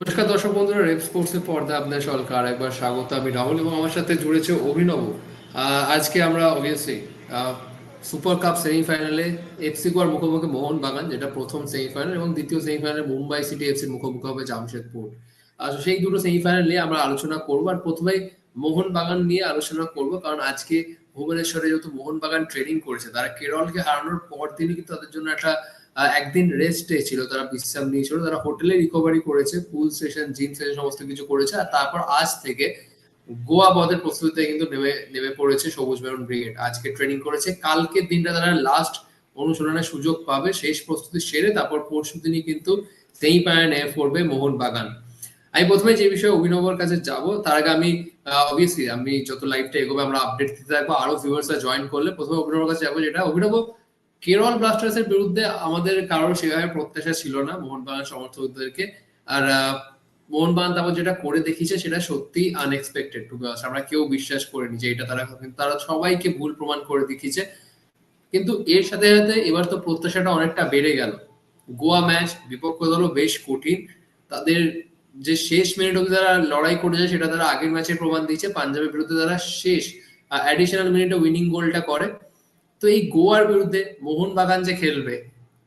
নমস্কার দর্শক বন্ধুরা, রেপ পর্দা আপনাদের সকলকে আর একবার স্বাগত, আমি রাহুল এবং আমার সাথে জুড়েছে অভিনব। আজকে আমরা অবভিয়াসলি সুপার কাপ সেমিফাইনালে এফসি গোয়ার মুখোমুখি মোহন বাগান যেটা প্রথম সেমিফাইনাল এবং দ্বিতীয় সেমিফাইনালে মুম্বাই সিটি এফসির মুখোমুখি হবে জামশেদপুর। আর সেই দুটো সেমিফাইনাল নিয়ে আমরা আলোচনা করব আর প্রথমে মোহন বাগান নিয়ে আলোচনা করব, কারণ আজকে ভুবনেশ্বরে যেহেতু মোহন বাগান ট্রেনিং করেছে, তারা কেরলকে হারানোর পর দিনই কিন্তু তাদের জন্য একটা একদিন রেস্টে ছিল, তারা বিশ্রাম নিয়েছিল, তারা হোটেলে রিকভারি করেছে পুল সেশন জিম সেশন সমস্ত কিছু করেছে, আর তারপর আজ থেকে গোয়া বদের প্রস্তুতিতে কিন্তু নেমে নেমে পড়েছে সবুজ মেরুন ব্রিগেড আজকে ট্রেনিং করেছে কালকের দিনটা তারা লাস্ট অনুশীলনের সুযোগ পাবে, শেষ প্রস্তুতি সেরে তারপর পরশু দিনই কিন্তু সেই পায়ে নেমে পড়বে মোহন বাগান আমি প্রথমে যে বিষয়ে অভিনবর কাছে যাব, তার আগে আমি অবভিয়াসলি আমি যত লাইভটা এগোবে আমরা আপডেট দিতে থাকব, আরও ভিউয়ার্সরা জয়েন করলে প্রথমে অভিনবর কাছে যাব, যেটা অভিনব কেরল ব্লাস্টার্স এর বিরুদ্ধে আমাদের কারোর সেভাবে প্রত্যাশা ছিল না মোহনবাগান সমর্থকদেরকে। আর মোহনবাগান তারপর যেটা করে দেখিয়েছে সেটা সত্যি আনএক্সপেক্টেড টু আমরা কেউ বিশ্বাস করিনি যে এটা তারা কিন্তু তারা সবাইকে ভুল প্রমাণ করে দেখিয়েছে। কিন্তু এর সাথে সাথে এবার তো প্রত্যাশাটা অনেকটা বেড়ে গেল। গোয়া ম্যাচ বিপক্ষ দলও বেশ কঠিন। তাদের যে শেষ মিনিট অব্দি তারা লড়াই করেছে সেটা তারা আগের ম্যাচে প্রমাণ দিয়েছে। পাঞ্জাবের বিরুদ্ধে তারা শেষ অ্যাডিশনাল মিনিটে উইনিং গোলটা করে। তো এই গোয়ার বিরুদ্ধে মোহনবাগান যে খেলবে,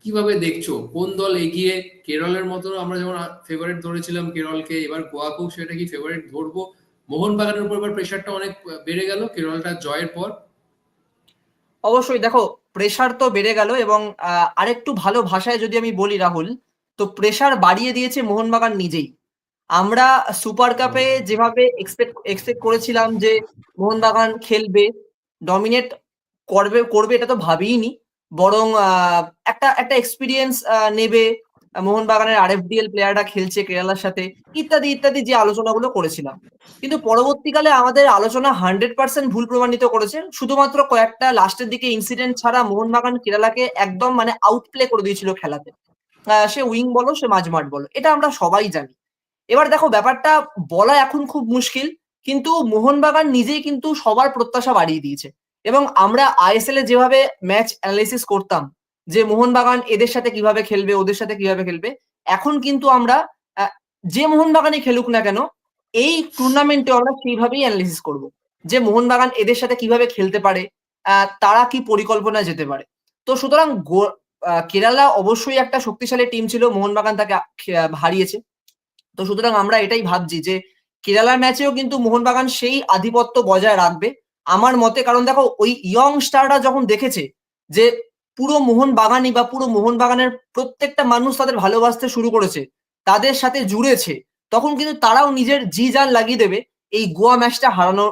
কীভাবে দেখছ? কোন দল এগিয়ে? কেরলের মতো আমরা যেমন ফেভারিট ধরেছিলাম কেরলকে, এবার গোয়াকেও সেটা কি ফেভারিট ধরবো? মোহনবাগানের উপর এবার প্রেশারটা অনেক বেড়ে গেল, কেরলটা জয়ের পর। অবশ্যই, দেখো প্রেশার তো বেড়ে গেল এবং আরেকটু ভালো ভাষায় যদি আমি বলি, রাহুল, তো প্রেশার বাড়িয়ে দিয়েছে মোহনবাগান নিজেই। আমরা সুপার কাপে যেভাবে এক্সপেক্ট এক্সপেক্ট করেছিলাম যে মোহনবাগান খেলবে ডমিনেট করবে করবে এটা তো ভাবিনি বরং একটা একটা এক্সপিরিয়েন্স নেবে। মোহনবাগানের আরএফডিএল প্লেয়াররা খেলছে কেরালার সাথে, ইত্যাদি ইত্যাদি যে আলোচনাগুলো করেছিলাম। কিন্তু পরবর্তীকালে আমাদের আলোচনা হান্ড্রেড পার্সেন্ট ভুল প্রমাণিত করেছে। শুধুমাত্র কয়েকটা লাস্টের দিকে ইনসিডেন্ট ছাড়া মোহনবাগান কেরালাকে একদম মানে আউটপ্লে করে দিয়েছিল খেলাতে। সে উইং বলো, সে মাঝমাঠ বলো, এটা আমরা সবাই জানি। এবার দেখো, ব্যাপারটা বলা এখন খুব মুশকিল, কিন্তু মোহনবাগান নিজেই কিন্তু সবার প্রত্যাশা বাড়িয়ে দিয়েছে। এবং আমরা আইএসএল এ যেভাবে ম্যাচ অ্যানালিসিস করতাম, যে মোহনবাগান এদের সাথে কীভাবে খেলবে, ওদের সাথে কীভাবে খেলবে, এখন কিন্তু আমরা যে মোহনবাগানই খেলুক না কেন, এই টুর্নামেন্টে আমরা সেইভাবেই অ্যানালিসিস করব। যে মোহনবাগান এদের সাথে কীভাবে খেলতে পারে তারা কি পরিকল্পনা যেতে পারে। তো সুতরাং কেরালা অবশ্যই একটা শক্তিশালী টিম ছিল, মোহনবাগান তাকে হারিয়েছে। তো সুতরাং আমরা এটাই ভাবছি যে, কেরালার ম্যাচেও কিন্তু মোহনবাগান সেই আধিপত্য বজায় রাখবে আমার মতে, কারণ দেখো, ওই ইয়ং স্টাররা যখন দেখেছে যে পুরো মোহন মোহনবাগানই বা পুরো মোহনবাগানের প্রত্যেকটা মানুষ তাদের ভালোবাসতে শুরু করেছে, তাদের সাথে জুড়েছে, তখন কিন্তু তারাও নিজের জি জান লাগিয়ে দেবে এই গোয়া ম্যাচটা হারানো,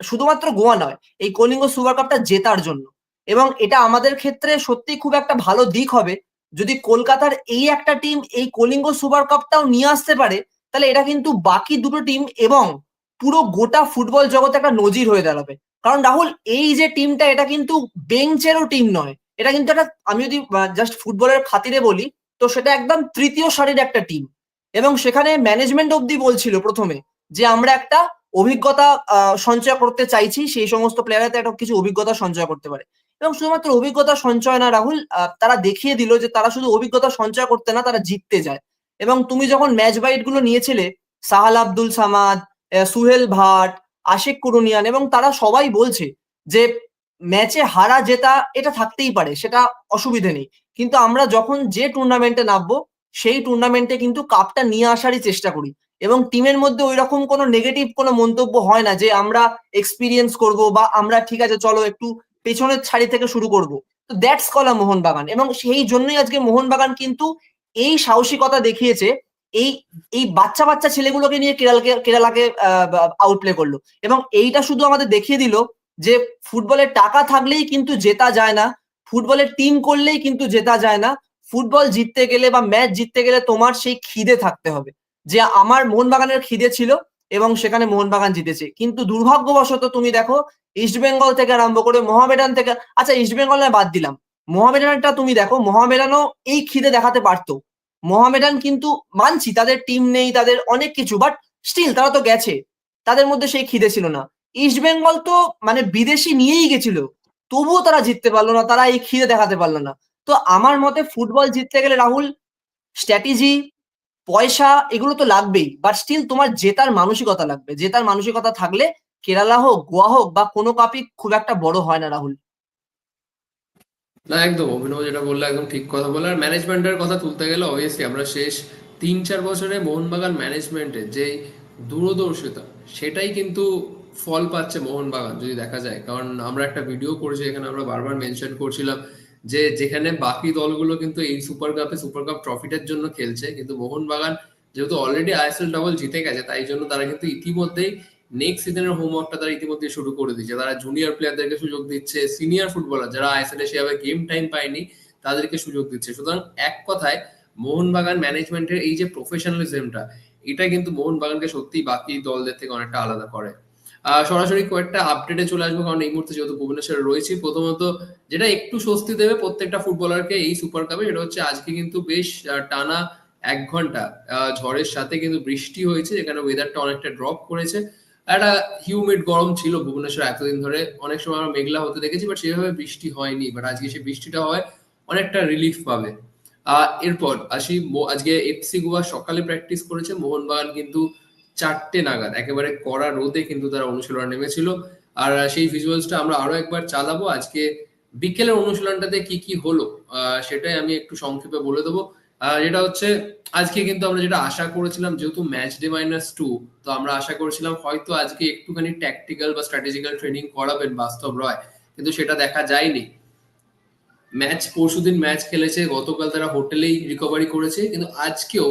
শুধুমাত্র গোয়া নয়, এই কলিঙ্গ সুপার কাপটা জেতার জন্য। এবং এটা আমাদের ক্ষেত্রে সত্যি খুব একটা ভালো দিক হবে, যদি কলকাতার এই একটা টিম এই কলিঙ্গ সুপার কাপটাও নিয়ে আসতে পারে, তাহলে এটা কিন্তু বাকি দুটো টিম এবং পুরো গোটা ফুটবল জগতে একটা নজির হয়ে দাঁড়াবে। কারণ রাহুল, এই যে টিমটা এটা কিন্তু বেঞ্চেরও টিম নয়। এটা কিন্তু একটা, আমি যদি জাস্ট ফুটবলের খাতিরে বলি, তো সেটা একদম তৃতীয় সারির একটা টিম এবং সেখানে ম্যানেজমেন্ট অব্দি বলছিল প্রথমে যে, আমরা একটা অভিজ্ঞতা সঞ্চয় করতে চাইছি, সেই সমস্ত প্লেয়াররা একটা কিছু অভিজ্ঞতা সঞ্চয় করতে পারে। এবং শুধুমাত্র অভিজ্ঞতা সঞ্চয় না, রাহুল তারা দেখিয়ে দিল যে, তারা শুধু অভিজ্ঞতা সঞ্চয় করতে না, তারা জিততে যায়। এবং তুমি যখন ম্যাচ বাইটগুলো নিয়েছিলে, সাহাল আব্দুল সামাদ সুহেল ভাট আশিক কুরুনিয়ান এবং তারা সবাই বলছে যে ম্যাচে হারা জেতা এটা থাকতেই পারে, সেটা অসুবিধে নেই। কিন্তু আমরা যখন যে টুর্নামেন্টে নামবো, সেই টুর্নামেন্টে কিন্তু কাপটা নিয়ে আসারই চেষ্টা করি। এবং টিমের মধ্যে ওই রকম কোনো নেগেটিভ কোনো মন্তব্য হয় না যে আমরা এক্সপিরিয়েন্স করব বা আমরা ঠিক আছে, চলো একটু পেছনের ছাড়ি থেকে শুরু করব। তো দ্যাটস কলা মোহনবাগান এবং সেই জন্যই আজকে মোহনবাগান কিন্তু এই সাহসিকতা দেখিয়েছে এই এই বাচ্চা বাচ্চা ছেলেগুলোকে নিয়ে কেরালাকে কেরালাকে আউটপ্লে করল। এবং এইটা শুধু আমাদের দেখিয়ে দিল যে ফুটবলের টাকা থাকলেই কিন্তু জেতা যায় না, ফুটবলের টিম করলেই কিন্তু জেতা যায় না, ফুটবল জিততে গেলে বা ম্যাচ জিততে গেলে তোমার সেই খিদে থাকতে হবে, যে আমার মোহনবাগানের খিদে ছিল এবং সেখানে মোহনবাগান জিতেছে। কিন্তু দুর্ভাগ্যবশত তুমি দেখো ইস্ট বেঙ্গল থেকে আরম্ভ করে মোহামেডান থেকে আচ্ছা ইস্ট বেঙ্গল বাদ দিলাম মোহামেডানটা তুমি দেখো মোহামেডানও এই খিদে দেখাতে পারতো। মোহামেডান কিন্তু মানছি, তাদের টিম নেই, তাদের অনেক কিছু বাট স্টিল তারা তো গেছে। তাদের মধ্যে সেই খিদে ছিল না। ইস্ট বেঙ্গল তো মানে বিদেশি নিয়েই গেছিল। তবুও তারা জিততে পারল না, তারা এই খিদে দেখাতে পারল না। তো আমার মতে ফুটবল জিততে গেলে রাহুল স্ট্র্যাটেজি পয়সা, এগুলো তো লাগবেই। বাট স্টিল তোমার জেতার মানসিকতা লাগবে। জেতার মানসিকতা থাকলে কেরালা হোক, গোয়া হোক, বা কোনো কাপই খুব একটা বড় হয় না রাহুল। না, একদম। অভিনব যেটা বলল একদম ঠিক কথা বলে আর ম্যানেজমেন্টের কথা তুলতে গেলে অবভিয়াসলি আমরা শেষ তিন চার বছরে মোহনবাগান ম্যানেজমেন্টের যে দূরদর্শিতা, সেটাই কিন্তু ফল পাচ্ছে মোহনবাগান, যদি দেখা যায়। কারণ আমরা একটা ভিডিও করেছি, এখানে আমরা বারবার মেনশন করছিলাম যে, যেখানে বাকি দলগুলো কিন্তু এই সুপার কাপে সুপার কাপ ট্রফিটার জন্য খেলছে। কিন্তু মোহনবাগান যেহেতু অলরেডি আইএসএল ডাবল জিতে গেছে, তাই জন্য তারা কিন্তু ইতিমধ্যেই নেক্সট সিজনের হোমওয়ার্কটা তারা ইতিমধ্যে শুরু করে দিচ্ছে তারা জুনিয়র প্লেয়ারদেরকে সুযোগ দিচ্ছে সিনিয়র ফুটবলার যারা আইএসএল সেভাবে গেম টাইম পায়নি, তাদেরকে সুযোগ দিচ্ছে। সুতরাং এক কথায়, মোহনবাগান ম্যানেজমেন্টের এই যে প্রফেশনালিজমটা এটা কিন্তু মোহনবাগানকে সত্যি বাকি দলদের থেকে অনেকটা আলাদা করে। সরাসরি কয়েকটা আপডেটে চলে আসব, কারণ এই মুহূর্তে যেহেতু ভুবনেশ্বরে রয়েছি, প্রথমত যেটা একটু স্বস্তি দেবে প্রত্যেকটা ফুটবলারকে এই সুপার কাপে সেটা হচ্ছে আজকে কিন্তু বেশ টানা এক ঘণ্টা ঝড়ের সাথে কিন্তু বৃষ্টি হয়েছে, যেখানে ওয়েদারটা অনেকটা ড্রপ করেছে। একটা হিউমিড গরম ছিল ভুবনেশ্বর এতদিন ধরে। অনেক সময় আমরা মেঘলা হতে দেখেছি বাট সেভাবে বৃষ্টি হয়নি। বাট আজকে সেই বৃষ্টিটা হয়, অনেকটা রিলিফ পাবে। এরপর আসি আজকে এফসি গোয়া সকালে প্র্যাকটিস করেছে। মোহনবাগান কিন্তু চারটে নাগাদ। একেবারে কড়া রোদে কিন্তু তারা অনুশীলন নেমেছিল। আর সেই ভিজুয়ালসটা আমরা আরও একবার চালাবো। আজকে বিকেলের অনুশীলনটাতে কি কি হলো সেটাই আমি একটু সংক্ষেপে বলে দেবো। যেটা হচ্ছে, আজকে কিন্তু আমরা যেটা আশা করেছিলাম, যেহেতু ম্যাচ ডে মাইনাস টু তো আমরা আশা করেছিলাম হয়তো আজকে একটুখানি ট্যাকটিক্যাল বা স্ট্র্যাটেজিক্যাল ট্রেনিং করাবেন বাস্তব রয়, কিন্তু সেটা দেখা যায়নি। ম্যাচ পরশুদিন ম্যাচ খেলেছে, গতকাল তারা হোটেলেই রিকভারি করেছে, কিন্তু আজকেও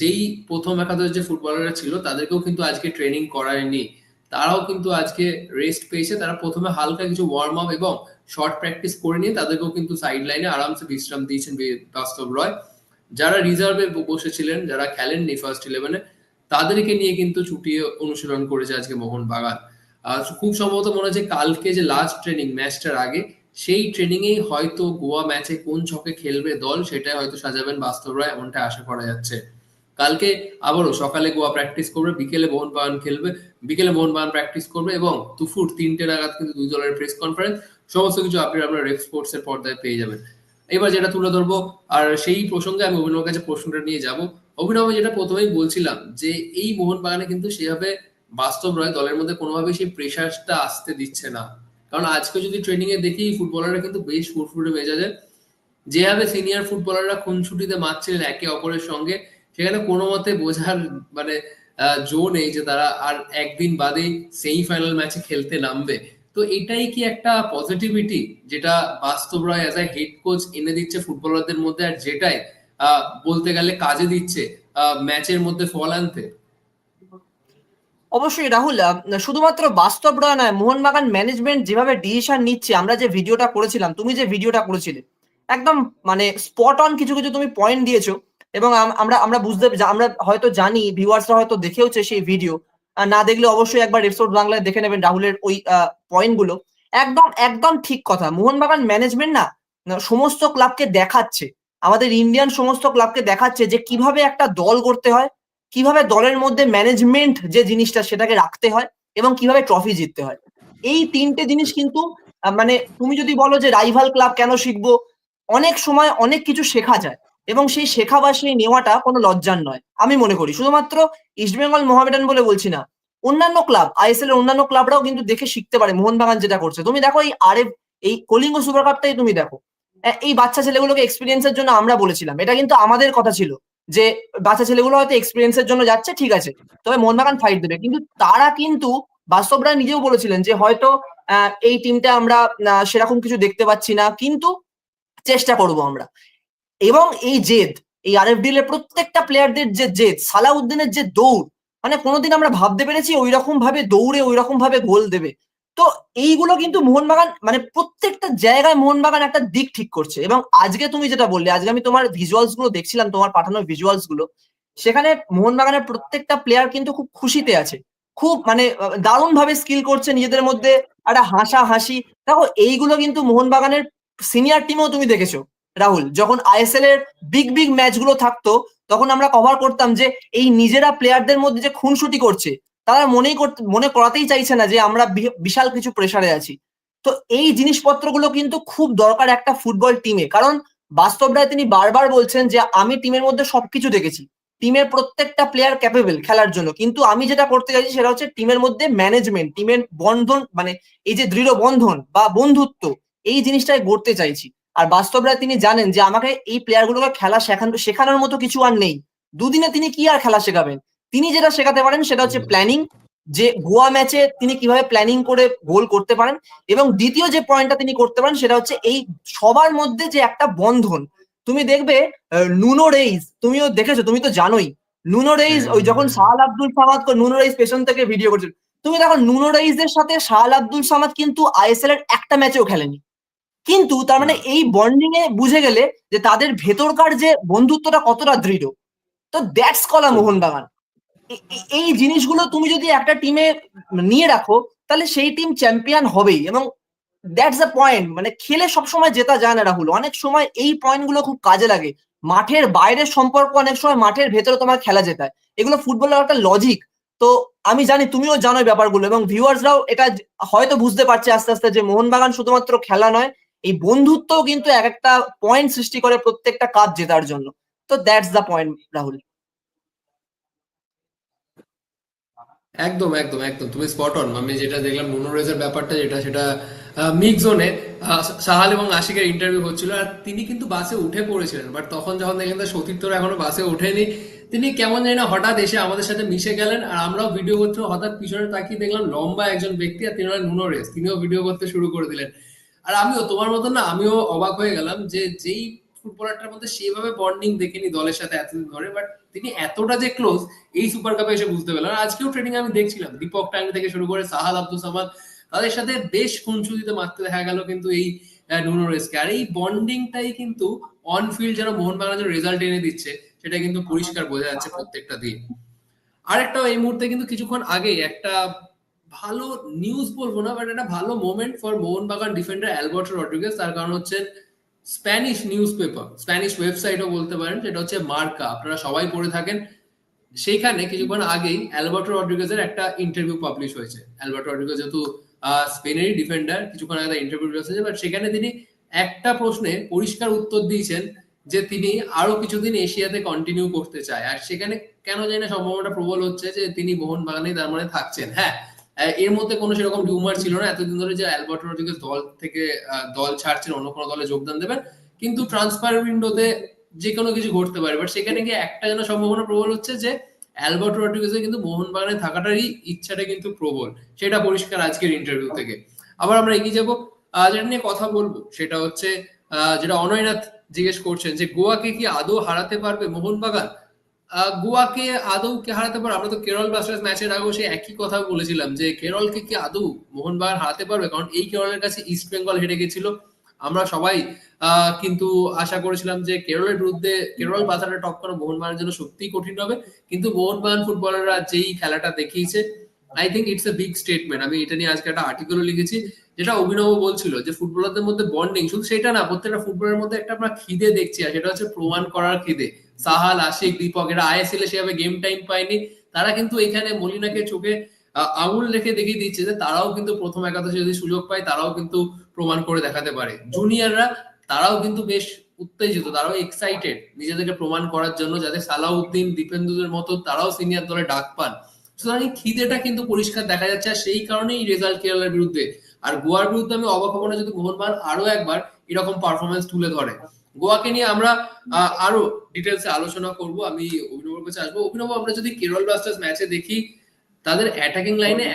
যেই প্রথম একাদশ যে ফুটবলাররা ছিল, তাদেরকেও কিন্তু আজকে ট্রেনিং করায়নি। তারাও কিন্তু আজকে রেস্ট পেয়েছে, তারা প্রথমে হালকা কিছু ওয়ার্ম আপ এবং শর্ট প্র্যাকটিস করে নিয়ে তাদেরকেও কিন্তু সাইড লাইনে আরামসে বিশ্রাম দিয়েছেন বাস্তব রয়। যারা রিজার্ভে বসেছিলেন, যারা খেলেননি ফার্স্ট ইলেভেনে তাদেরকে নিয়ে কিন্তু ছুটিয়ে অনুশীলন করেছে আজকে মোহন বাগান খুব সম্ভবত মনে হচ্ছে কালকে যে লাস্ট ট্রেনিং ম্যাচটার আগে, সেই ট্রেনিং এই হয়তো গোয়া ম্যাচে কোন ছকে খেলবে দল, সেটাই হয়তো সাজাবেন বাস্তব রায়, এমনটা আশা করা যাচ্ছে। কালকে আবারও সকালে গোয়া প্র্যাকটিস করবে, বিকেলে মোহনবাগান খেলবে, বিকেলে মোহনবাগান প্র্যাকটিস করবে এবং দুপুর তিনটে নাগাদ কিন্তু দুই দলের প্রেস কনফারেন্স সমস্ত কিছু আপনি আপনার রেপ স্পোর্টস এর পর্দায় পেয়ে যাবেন। এবার যেটা তুলে ধরবো, আর সেই প্রসঙ্গে আমি অভিনবের কাছে প্রশ্নটা নিয়ে যাব। অভিনব যেটা প্রথমেই বলছিলাম যে, এই মোহনবাগানে কিন্তু সেভাবে বাস্তব নয়, দলের মধ্যে কোনোভাবেই সেই প্রেশারটা আসতে দিচ্ছে না। কারণ আজকে যদি ট্রেনিং এ দেখি ফুটবলাররা কিন্তু বেশ ফুটফুটে মেজাজে যেভাবে সিনিয়র ফুটবলাররা খুনছুটিতে মারছিলেন একে অপরের সঙ্গে, সেখানে কোনো মতে বোঝার মানে জো নেই যে তারা আর একদিন বাদেই সেমিফাইনাল ম্যাচে খেলতে নামবে। তো এটাই কি একটা পজিটিভিটি যেটা Bastab Roy as a head coach এনে দিচ্ছে ফুটবলারদের মধ্যে আর যেটাই বলতে গেলে কাজে দিচ্ছে ম্যাচের মধ্যে ফল আনতে? অবশ্যই রাহুল শুধুমাত্র বাস্তব রয় নয়, মোহনবাগান ম্যানেজমেন্ট যেভাবে ডিসিশন নিচ্ছে, আমরা যে ভিডিওটা করেছিলাম, তুমি যে ভিডিওটা করেছিলে, একদম মানে স্পট অন কিছু কিছু তুমি পয়েন্ট দিয়েছ এবং আমরা আমরা বুঝতে, আমরা হয়তো জানি ভিউয়ার্সরা হয়তো দেখেওছে সেই ভিডিও না দেখলে অবশ্যই একবার এপিসোড বাংলায় দেখে নেবেন রাহুলের ওই পয়েন্টগুলো। একদম একদম ঠিক কথা। মোহনবাগান ম্যানেজমেন্ট না সমস্ত ক্লাবকে দেখাচ্ছে। আমাদের ইন্ডিয়ান সমস্ত ক্লাবকে দেখাচ্ছে যে কীভাবে একটা দল করতে হয়, কীভাবে দলের মধ্যে ম্যানেজমেন্ট যে জিনিসটা সেটাকে রাখতে হয় এবং কীভাবে ট্রফি জিততে হয়। এই তিনটে জিনিস কিন্তু মানে তুমি যদি বলো যে রাইভাল ক্লাব কেন শিখব, অনেক সময় অনেক কিছু শেখা যায়। এবং সেই শেখা বা সেই নেওয়াটা কোনো লজ্জার নয়, আমি মনে করি। শুধুমাত্র ইস্টবেঙ্গল মোহামেডান বলে বলছি না, অন্যান্য ক্লাব আইএসএল এর অন্যান্য ক্লাবরাও কিন্তু দেখে শিখতে পারে মোহনবাগান যেটা করছে। তুমি দেখো এই আরে, এই কলিঙ্গ সুপার কাপটাই তুমি দেখো। এই বাচ্চা ছেলেগুলোকে এক্সপিরিয়েন্সের জন্য আমরা বলেছিলাম, এটা কিন্তু আমাদের কথা ছিল যে বাচ্চা ছেলেগুলো হয়তো এক্সপিরিয়েন্সের জন্য যাচ্ছে, ঠিক আছে, তবে মোহনবাগান ফাইট দেবে। কিন্তু তারা কিন্তু, বাস্তবরা নিজেও বলেছিলেন যে হয়তো এই টিমটা আমরা সেরকম কিছু দেখতে পাচ্ছি না, কিন্তু চেষ্টা করব আমরা। এবং এই জেদ, এই আরএফডিএল এর প্রত্যেকটা প্লেয়ারদের যে জেদ, সালাউদ্দিনের যে দৌড় মানে কোনোদিন আমরা ভাবতে পেরেছি ওই রকম ভাবে দৌড়ে ওই রকম ভাবে গোল দেবে। তো এইগুলো কিন্তু মোহনবাগান মানে প্রত্যেকটা জায়গায় মোহনবাগান একটা দিক ঠিক করছে। এবং আজকে তুমি যেটা বললে, আজকে আমি তোমার ভিজুয়ালসগুলো দেখছিলাম, তোমার পাঠানো ভিজুয়ালসগুলো সেখানে মোহনবাগানের প্রত্যেকটা প্লেয়ার কিন্তু খুব খুশিতে আছে। খুব মানে দারুণ ভাবে স্কিল করছে নিজেদের মধ্যে, একটা হাসা হাসি দেখো, এইগুলো কিন্তু মোহনবাগানের সিনিয়র টিমেও তুমি দেখেছ। রাহুল, যখন আইএসএল এর বিগ বিগ ম্যাচগুলো থাকতো, তখন আমরা কভার করতাম যে এই নিজেরা প্লেয়ারদের মধ্যে যে খুনসুটি করছে, তারা মনেই করতে, মনে করাতেই চাইছে না যে আমরা বিশাল কিছু প্রেসারে আছি। তো এই জিনিসপত্রগুলো কিন্তু খুব দরকার একটা ফুটবল টিমে কারণ বাস্তব রায় তিনি বারবার বলছেন যে আমি টিমের মধ্যে সবকিছু দেখেছি। টিমের প্রত্যেকটা প্লেয়ার ক্যাপেবল খেলার জন্য। কিন্তু আমি যেটা করতে চাইছি সেটা হচ্ছে টিমের মধ্যে ম্যানেজমেন্ট টিমের বন্ধন মানে এই যে দৃঢ় বন্ধন বা বন্ধুত্ব, এই জিনিসটাই গড়তে চাইছি। আর বাস্তবরা তিনি জানেন যে আমাকে এই প্লেয়ারগুলোকে খেলা শেখানো শেখানোর মতো কিছু আর নেই। দুদিনে তিনি কি আর খেলা শেখাবেন? তিনি যেটা শেখাতে পারেন সেটা হচ্ছে প্ল্যানিং যে গোয়া ম্যাচে তিনি কীভাবে প্ল্যানিং করে গোল করতে পারেন এবং দ্বিতীয় যে পয়েন্টটা তিনি করতে পারেন সেটা হচ্ছে এই সবার মধ্যে যে একটা বন্ধন। তুমি দেখবে নুনো রেইস তুমিও দেখেছ তুমি তো জানোই নুনো রেইস ওই যখন শাহাল আব্দুল সামাদ নুনো রেইস পেছন থেকে ভিডিও করছিল। তুমি দেখো নুনো রেইসের সাথে শাহাল আব্দুল সামাদ কিন্তু আইএসএল এর একটা ম্যাচেও খেলেনি। কিন্তু তার মানে এই বন্ডিং এ বুঝে গেলে যে তাদের ভেতরকার যে বন্ধুত্বটা কতটা দৃঢ় তো দ্যাটস কলা মোহনবাগান এই জিনিসগুলো তুমি যদি একটা টিমে নিয়ে রাখো তাহলে সেই টিম চ্যাম্পিয়ন হবেই এবং দ্যাটস দ্য পয়েন্ট মানে খেলে সবসময় জেতা যায় না রাহুল। অনেক সময় এই পয়েন্টগুলো খুব কাজে লাগে। মাঠের বাইরের সম্পর্ক অনেক সময় মাঠের ভেতরে তোমার খেলা জেতায়। এগুলো ফুটবলের একটা লজিক তো আমি জানি তুমিও জানো ব্যাপারগুলো এবং ভিউয়ার্সরাও এটা হয়তো বুঝতে পারছে আস্তে আস্তে যে মোহনবাগান শুধুমাত্র খেলা নয় এই বন্ধুত্বও কিন্তু এক একটা পয়েন্ট সৃষ্টি করে প্রত্যেকটা কাজ জেতার জন্য। তো দ্যাটস দ্য পয়েন্ট রাহুল। একদম একদম একদম, তুমি স্পট অন আমি যেটা দেখলাম নুনোরেজের ব্যাপারটা যেটা, সেটা মিক জোনে সাহাল এবং আশিকের ইন্টারভিউ হচ্ছিল, আর তিনি কিন্তু বাসে উঠে পড়েছিলেন। বাট তখন যখন দেখলেন তার সতীর্থরা এখনও বাসে ওঠেনি, তিনি কেমন জানি না হঠাৎ এসে আমাদের সাথে মিশে গেলেন, আর আমরাও ভিডিও করতে হঠাৎ পিছনে তাকিয়ে দেখলাম লম্বা একজন ব্যক্তি, আর তিনি নুনোরেজ তিনিও ভিডিও করতে শুরু করে দিলেন। আর আমিও, তোমার মতন না, আমিও অবাক হয়ে গেলাম যে যেই ফুটবলারটার মধ্যে সেইভাবে বন্ডিং দেখেনি দলের সাথে এতদিন ধরে বাট তিনি এতটা যে ক্লোজ এই সুপার কাপে এসে বুঝতে আর আজকেও ট্রেনিং আমি দেখছিলাম, দীপক টাইম থেকে শুরু করে সাহাদ, আব্দুল সামাদ, তাদের সাথে বেশ খুনসুদিতে মারতে দেখা গেল কিন্তু এই নুনো রেসকে আর এই বন্ডিংটাই কিন্তু অন ফিল্ড যারা মোহনবাগান যে রেজাল্ট এনে দিচ্ছে, সেটা কিন্তু পরিষ্কার বোঝা যাচ্ছে প্রত্যেকটা দিন। আরেকটা এই মুহূর্তে কিন্তু কিছুক্ষণ আগেই একটা ভালো নিউজ বলব না বাট একটা ভালো moment for Mohun Bagan defender Alberto Rodriguez. তার কারণ হচ্ছে স্প্যানিশ নিউজ পেপার স্প্যানিশ ওয়েবসাইটও বলতে পারেন সেটা হচ্ছে মার্কা। আপনারা সবাই পড়ে থাকেন। সেইখানে কিছুক্ষণ আগেই অ্যালবার্টো রড্রিগেজের একটা ইন্টারভিউ পাবলিশ হয়েছে। অ্যালবার্টো রড্রিগেজ যেহেতু স্পেনেরই ডিফেন্ডার কিছুক্ষণ আগে ইন্টারভিউ হয়েছে বাট সেখানে তিনি একটা প্রশ্নে পরিষ্কার উত্তর দিয়েছেন যে তিনি আরও কিছুদিন এশিয়াতে কন্টিনিউ করতে চায়। আর সেখানে কেন জানি না সম্ভাবনাটা প্রবল হচ্ছে যে তিনি মোহনবাগানে তার মানে থাকছেন। হ্যাঁ এর মধ্যে কোনো সেরকম টিউমার ছিল না। এতদিন ধরে যে অ্যালবার্টো রড্রিগেজ দল থেকে দল ছাড়ছেন, অন্য কোনো দলে যোগদান দেবেন। কিন্তু ট্রান্সফার উইন্ডোতে যে কোনো কিছু ঘটতে পারে। বাট সেখানে গিয়ে একটা যেন সম্ভাবনা প্রবল হচ্ছে যে অ্যালবার্টো রড্রিগেজের কিন্তু মোহনবাগানে থাকাটারই ইচ্ছাটা কিন্তু প্রবল। সেটা পরিষ্কার আজকের ইন্টারভিউ থেকে। আবার আমরা এগিয়ে যাব। যেটা নিয়ে কথা বলব, সেটা হচ্ছে যেটা অনয়নাথ জিজ্ঞেস করছেন যে গোয়াকে কি আদৌ হারাতে পারবে মোহনবাগান? গোয়াকে আদৌ কে হারাতে পারবে? আমরা তো কেরল ব্লাস্টার্স ম্যাচের আগেও সেই একই কথা বলেছিলাম যে কেরলকে কি আদৌ মোহনবাগান হারাতে পারবে? কারণ এই কেরলের কাছে ইস্ট বেঙ্গল হেরে গেছিল। আমরা সবাই কিন্তু আশা করেছিলাম যে কেরলের বিরুদ্ধে কেরল বাজারে টপ করা মোহনবাগানের জন্য সত্যিই কঠিন হবে। কিন্তু মোহনবাগান ফুটবলাররা যেই খেলাটা দেখিয়েছে I think it's a big statement আমি এটা নিয়ে আজকে একটা আর্টিকেলও লিখেছি, যেটা অভিনব বলছিল যে ফুটবলারদের মধ্যে বন্ডিং শুধু সেটা না, প্রত্যেকটা ফুটবলের মধ্যে একটা আমরা খিদে দেখছি, আর সেটা হচ্ছে প্রমাণ করার খিদে। সাহাল, আশিক, দীপক, এরা আইএসএল এ সেভাবে গেম টাইম পায়নি। তারা কিন্তু এখানে মলিনাকে চোখে আঙুল রেখে দেখিয়ে দিচ্ছে যে তারাও কিন্তু প্রথম একাদশে যদি সুযোগ পায়, তারাও কিন্তু প্রমাণ করে দেখাতে পারে। জুনিয়ররা তারাও কিন্তু বেশ উত্তেজিত, তারাও এক্সাইটেড নিজেদেরকে প্রমাণ করার জন্য যাতে সালাউদ্দিন, দীপেন্দুদের মতো তারাও সিনিয়র দলে ডাক পান। সুতরাং এই খিদেটা কিন্তু পরিষ্কার দেখা যাচ্ছে আর সেই কারণেই রেজাল্ট কেরালার বিরুদ্ধে। আর গোয়ার বিরুদ্ধে আমি অবাক হব না যদি মোহনবাগান আরও একবার এরকম পারফরমেন্স তুলে ধরে। গোয়াকে নিয়ে আমরা আরও ডিটেলসে আলোচনা করব। আমি অভিনবর কাছে আসব। অভিনব, আমরা যদি কেরল ব্লাস্টার্স ম্যাচে দেখি, তাদের অ্যাটাকিং লাইনে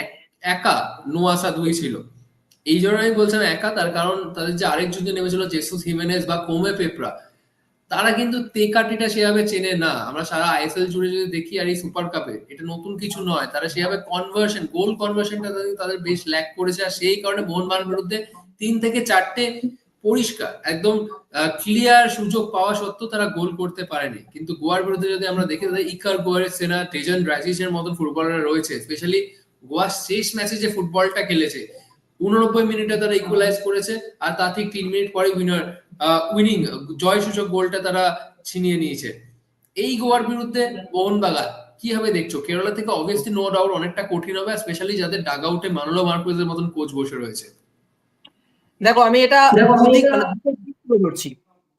একা নোয়া সাদুই ছিল। এই জন্য আমি বলছিলাম একা, তার কারণ তাদের যে আরেকজন যে নেমেছিল, জেসুস হিমেনেস বা কোমে পেপরা, তারা কিন্তু তেকাটিটা সেভাবে চেনে না। আমরা সারা আইএসএল জুড়ে যদি দেখি আর এই সুপার কাপে, এটা নতুন কিছু নয়। তারা সেভাবে কনভার্সন গোল কনভার্সনটা তাদের তাদের বেশ ল্যাক করেছে। আর সেই কারণে মোহনবাগানের বিরুদ্ধে তিন থেকে চারটে পরিষ্কার, একদম ক্লিয়ার সুযোগ পাওয়া সত্ত্বেও তারা গোল করতে পারেনি। কিন্তু গোয়ার বিরুদ্ধে যদি আমরা দেখি তাদের ইকার গোয়ারের সেনা টেজন ড্রাজিসের মতন ফুটবলাররা রয়েছে স্পেশালি গোয়া শেষ ম্যাচে যে ফুটবলটা খেলেছে, উননব্বই মিনিটে তারা ইকুয়ালাইজ করেছে, আর তা ঠিক তিন মিনিট পরে উইনার উইনিং জয় সূচক গোলটা তারা ছিনিয়ে নিয়েছে। এই গোয়ার বিরুদ্ধে মোহনবাগান, কীভাবে দেখছ? কেরালা থেকে অবভিয়াসলি নো ডাউট অনেকটা কঠিন হবে স্পেশালি যাদের ডাগ আউটে মানলো মার্কুয়েজের মতন কোচ বসে রয়েছে। দেখো আমি এটা ধরছি।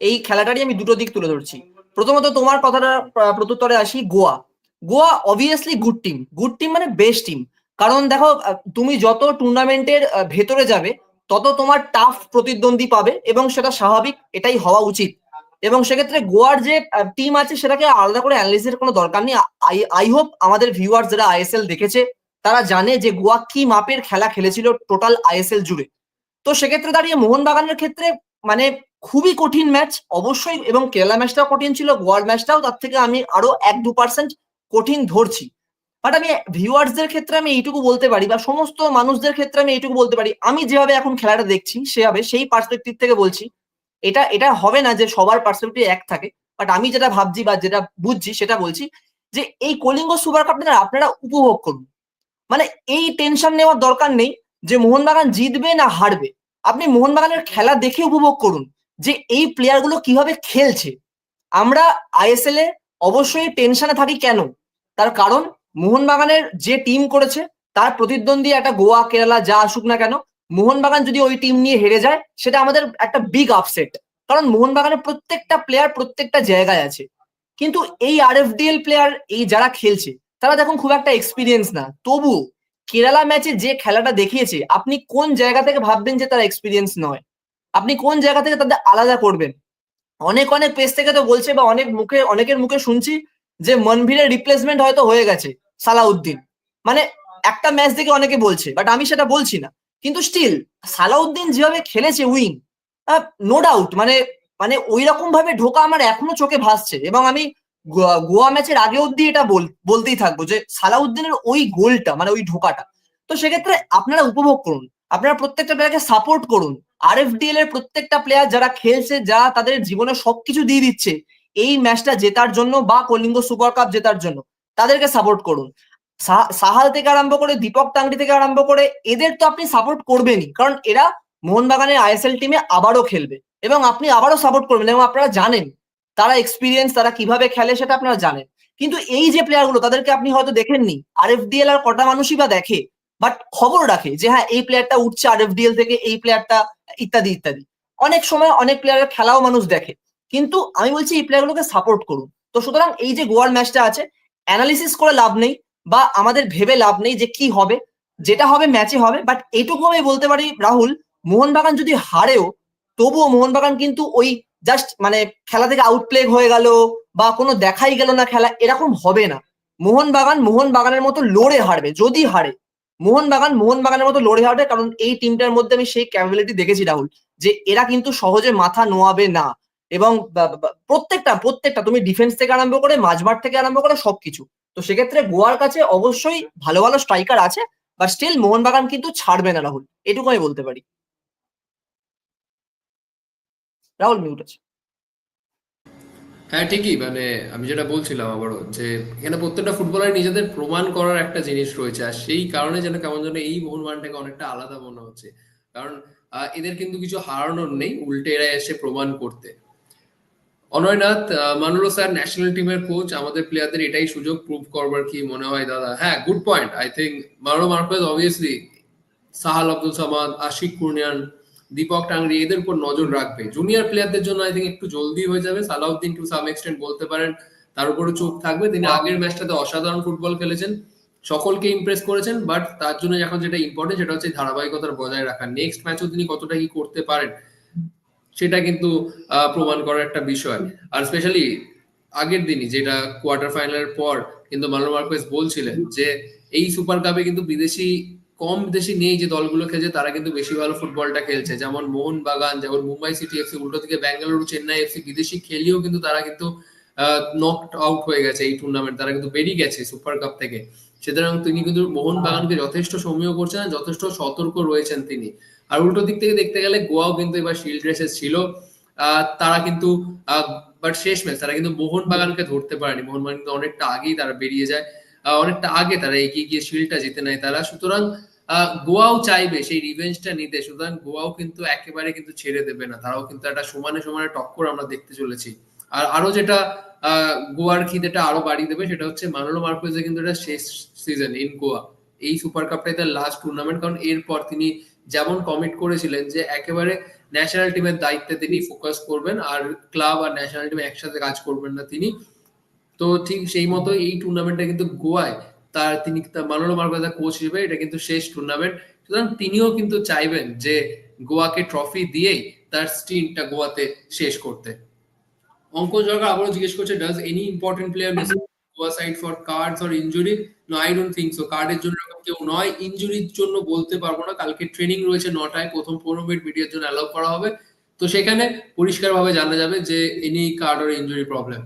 এই খেলাটারই আমি দুটো দিক তুলে ধরছি। প্রথমত তোমার কথাটা প্রত্যুত্তরে আসি Goa. Goa obviously good team good team মানে বেস্ট টিম কারণ দেখো তুমি যত টুর্নামেন্টের ভেতরে যাবে তত তোমার টাফ প্রতিদ্বন্দ্বী পাবে এবং সেটা স্বাভাবিক এটাই হওয়া উচিত। এবং সেক্ষেত্রে গোয়ার যে টিম আছে সেটাকে আলাদা করে অ্যানালিসিসের কোনো দরকার নেই। আই আই হোপ আমাদের ভিউয়ার্স যারা আইএসএল দেখেছে তারা জানে যে গোয়া কি মাপের খেলা খেলেছিল টোটাল আইএসএল জুড়ে। তো সেক্ষেত্রে দাঁড়িয়ে মোহনবাগানের ক্ষেত্রে মানে খুবই কঠিন ম্যাচ অবশ্যই, এবং কেরালা ম্যাচটাও কঠিন ছিল, গোয়ার ম্যাচটাও তার থেকে আমি আরও এক দু পার্সেন্ট কঠিন ধরছি। বাট আমি ভিউয়ার্সদের ক্ষেত্রে আমি এইটুকু বলতে পারি, বা সমস্ত মানুষদের ক্ষেত্রে আমি এইটুকু বলতে পারি, আমি যেভাবে এখন খেলাটা দেখছি, সেভাবে, সেই পার্সপেক্টিভ থেকে বলছি, এটা এটা হবে না যে সবার পার্সপেক্টিভ এক থাকে বাট আমি যেটা ভাবছি বা যেটা বুঝছি, সেটা বলছি যে এই কলিঙ্গ সুপার কাপটা আপনারা উপভোগ করুন। মানে এই টেনশন নেওয়ার দরকার নেই যে মোহনবাগান জিতবে না হারবে। আপনি মোহনবাগানের খেলা দেখে উপভোগ করুন যে এই প্লেয়ারগুলো কীভাবে খেলছে। আমরা আইএসএল এ অবশ্যই টেনশনে থাকি কেন? তার কারণ মোহনবাগানের যে টিম করেছে, তার প্রতিদ্বন্দ্বী একটা গোয়া, কেরালা, যা আসুক না কেন, মোহনবাগান যদি ওই টিম নিয়ে হেরে যায়, সেটা আমাদের একটা বিগ আপসেট কারণ মোহনবাগানের প্রত্যেকটা প্লেয়ার প্রত্যেকটা জায়গায় আছে। কিন্তু এই আর আরএফডিএল প্লেয়ার এই যারা খেলছে, তারা দেখুন খুব একটা এক্সপিরিয়েন্স না। তবু কেরালা ম্যাচে যে খেলাটা দেখিয়েছে, আপনি কোন জায়গা থেকে ভাববেন যে তার এক্সপিরিয়েন্স নয়? আপনি কোন জায়গা থেকে তাদের আলাদা করবেন? অনেক অনেক পেজ থেকে তো বলছে বা অনেক মুখে, অনেকের মুখে শুনছি যে মনভীরের রিপ্লেসমেন্ট হয়তো হয়ে গেছে সালাউদ্দিন। মানে একটা ম্যাচ দেখে অনেকে বলছে বাট আমি সেটা বলছি না। কিন্তু স্টিল সালাউদ্দিন যেভাবে খেলেছে উইং নো ডাউট মানে মানে ওই রকম ভাবে ঢোকা আমার এখনও চোখে ভাসছে। এবং আমি গোয়া- ম্যাচের আগে অব্দি এটা বল- বলতেই থাকব যে সালাউদ্দিনের ওই গোলটা মানে ওই ঢোকাটা, তো সেক্ষেত্রে আপনারা উপভোগ করুন। আপনারা প্রত্যেকটা প্লেয়ারকে সাপোর্ট করুন। আরএফডিএল এর প্রত্যেকটা প্লেয়ার যারা খেলছে যা তাদের জীবনে সবকিছু দিয়ে দিচ্ছে, এই ম্যাচটা জেতার জন্য বা কলিঙ্গ সুপার কাপ জেতার জন্য, তাদেরকে সাপোর্ট করুন। সাহাল থেকে আরম্ভ করে দীপক টাংরি থেকে আরম্ভ করে এদের তো আপনি সাপোর্ট করবেনই, কারণ এরা মোহনবাগানের আইএসএল টিমে আবারও খেলবে, এবং আপনি আবারও সাপোর্ট করবেন, এবং আপনারা জানেন তারা এক্সপিরিয়েন্স তারা কীভাবে খেলে সেটা আপনারা জানেন। কিন্তু এই যে প্লেয়ারগুলো তাদেরকে আপনি হয়তো দেখেননি। আরএফডিএল আর কটা মানুষই বা দেখে বাট খবর রাখে যে হ্যাঁ এই প্লেয়ারটা উঠছে আরএফডিএল থেকে, এই প্লেয়ারটা ইত্যাদি ইত্যাদি। অনেক সময় অনেক প্লেয়ারের খেলাও মানুষ দেখে। কিন্তু আমি বলছি এই প্লেয়ারগুলোকে সাপোর্ট করুন। তো সুতরাং এই যে গোয়ার ম্যাচটা আছে অ্যানালিসিস করে লাভ নেই বা আমাদের ভেবে লাভ নেই যে কি হবে, যেটা হবে ম্যাচে হবে। বাট এইটুকু আমি বলতে পারি, রাহুল, মোহনবাগান যদি হারেও, তবুও মোহনবাগান কিন্তু ওই জাস্ট মানে খেলা থেকে আউটপ্লে হয়ে গেল বা কোনো দেখাই গেল না খেলা, এরকম হবে না। মোহনবাগান মোহনবাগানের মতো লড়ে হারবে, যদি হারে। মোহনবাগান মোহনবাগানের মতো লড়ে হারবে, কারণ এই টিমটার মধ্যে আমি সেই ক্যাপাবিলিটি দেখেছি রাহুল, যে এরা কিন্তু সহজে মাথা নোয়াবে না। এবং বা- বা- প্রত্যেকটা প্রত্যেকটা, তুমি ডিফেন্স থেকে আরম্ভ করে, মাঝমাঠ থেকে আরম্ভ করে সবকিছু। তো সেক্ষেত্রে গোয়ার কাছে অবশ্যই ভালো ভালো স্ট্রাইকার আছে বাট স্টিল মোহনবাগান কিন্তু ছাড়বে না রাহুল, এটুকু আমি বলতে পারি। রাহুল মিউট আছে হ্যাঁ ঠিকই। মানে আমি যেটা বলছিলাম আবারও যে এখানে প্রত্যেকটা ফুটবলার নিজেদের প্রমাণ করার একটা জিনিস রয়েছে। আর সেই কারণে যেন কেমন যেন এই মোহনবাগানটাকে অনেকটা আলাদা মনে হচ্ছে। কারণ এদের কিন্তু কিছু হারানোর নেই, উল্টে এরা এসে প্রমাণ করতে। অনয়নাথ মানুরো স্যার ন্যাশনাল টিমের কোচ আমাদের প্লেয়ারদের এটাই সুযোগ প্রুভ করবার কি মনে হয় দাদা? হ্যাঁ good point I think Manolo Marquez obviously Sahal Abdul Samad, Ashique Kuruniyan Deepak Tangri এদের উপর নজর রাখবে। জুনিয়র প্লেয়ারদের জন্য আই থিঙ্ক একটু জলদি হয়ে যাবে। সালাউদ্দিন টু সাম এক্সটেন্ট বলতে পারেন তার উপরে চোখ থাকবে। তিনি আগের ম্যাচটাতে অসাধারণ ফুটবল খেলেছেন। সকলকে ইমপ্রেস করেছেন বাট তার জন্য এখন যেটা ইম্পর্টেন্ট সেটা হচ্ছে ধারাবাহিকতার বজায় রাখা। নেক্সট ম্যাচও তিনি কতটা কি করতে পারেন সেটা কিন্তু আহ, প্রমাণ করার একটা বিষয়। আর স্পেশালি আগের দিনই যেটা কোয়ার্টার ফাইনালের পর কিন্তু মানো মার্কেস বলছিলেন যে এই সুপার কাপে কিন্তু বিদেশি কম বিদেশি নেই যে দলগুলো খেলছে, তারা কিন্তু বেশি ভালো ফুটবলটা খেলছে। যেমন মোহন বাগান যেমন মুম্বাই সিটি এফসি উল্টো দিকে ব্যাঙ্গালুরু, চেন্নাই এফসি বিদেশি খেলিয়েও কিন্তু তারা কিন্তু নকড আউট হয়ে গেছে এই টুর্নামেন্ট তারা কিন্তু বেরিয়ে গেছে সুপার কাপ থেকে। সুতরাং তিনি কিন্তু মোহন বাগানকে যথেষ্ট সমীহ করছেন যথেষ্ট সতর্ক রয়েছেন তিনি। আর উল্টো দিক থেকে দেখতে গেলে গোয়াও কিন্তু এবার শিল্ড রেসে ছিল। তারা কিন্তু বাট শেষ ম্যাচ তারা কিন্তু মোহন বাগানকে ধরতে পারেনি। মোহন বাগান কিন্তু অনেকটা আগেই তারা বেরিয়ে যায়। অনেকটা আগে তারা এগিয়ে গিয়ে শিল্ডটা জিতে নেয় তারা। সুতরাং গোয়াও চাইবে সেই রিভেঞ্জটা নিতে। সুতরাং গোয়াও কিন্তু একেবারে কিন্তু ছেড়ে দেবে না। তারাও কিন্তু একটা সমানে সমানে টক্কর আমরা দেখতে চলেছি। আর আরও যেটা গোয়ার খিদেটা আরও বাড়িয়ে দেবে সেটা হচ্ছে মানোলো মার্কোয়েজের কিন্তু এটা শেষ সিজন ইন গোয়া। এই সুপার কাপটাই তার লাস্ট টুর্নামেন্ট কারণ এরপর তিনি যেমন কমিট করেছিলেন যে একেবারে ন্যাশনাল টিমের দায়িত্বে তিনি ফোকাস করবেন, আর ক্লাব আর ন্যাশনাল টিম একসাথে কাজ করবেন না তিনি। তো ঠিক সেই মতো এই টুর্নামেন্টটা কিন্তু গোয়ায় তার তিনি মানোলো মার্কোজা কোচ হিসেবে এটা কিন্তু শেষ টুর্নামেন্ট সুতরাং তিনিও কিন্তু চাইবেন যে গোয়াকে ট্রফি দিয়েই তার স্টিনটা গোয়াতে শেষ করতে। অঙ্কন সরকার আবারও জিজ্ঞেস করছে does any important player miss Goa side for cards or injury no I don't think so কার্ডের জন্য কেউ নয়। ইনজুরির জন্য বলতে পারব না। কালকে ট্রেনিং রয়েছে নটায়। প্রথম পনেরো মিনিট মিডিয়ার জন্য অ্যালাউ করা হবে। তো সেখানে পরিষ্কারভাবে জানা যাবে যে any card or injury problem